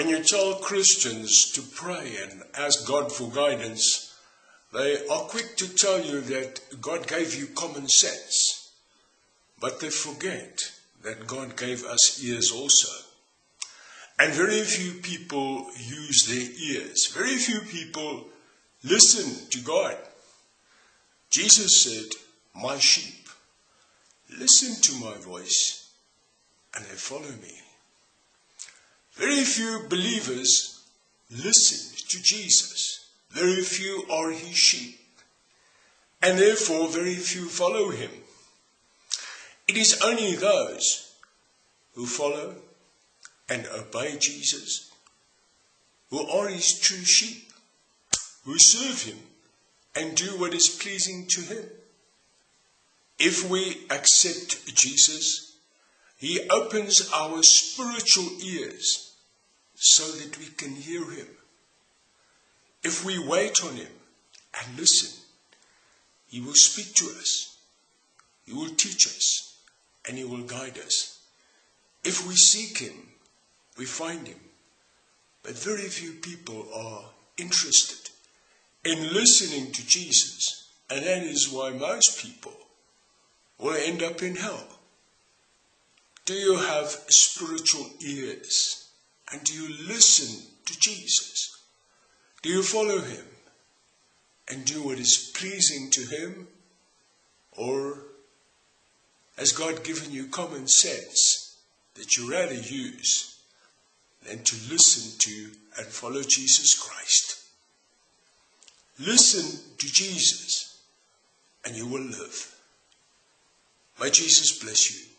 When you tell Christians to pray and ask God for guidance, they are quick to tell you that God gave you common sense. But they forget that God gave us ears also. And very few people use their ears. Very few people listen to God. Jesus said, My sheep listen to my voice and they follow me. Very few believers listen to Jesus. Very few are his sheep. And therefore, very few follow him. It is only those who follow and obey Jesus, who are his true sheep, who serve him and do what is pleasing to him. If we accept Jesus, he opens our spiritual ears so that we can hear him. If we wait on him and listen, he will speak to us, he will teach us, and he will guide us. If we seek him, we find him. But very few people are interested in listening to Jesus, and that is why most people will end up in hell. Do you have spiritual ears? And do you listen to Jesus? Do you follow him and do what is pleasing to him? Or has God given you common sense that you rather use than to listen to and follow Jesus Christ? Listen to Jesus and you will live. May Jesus bless you.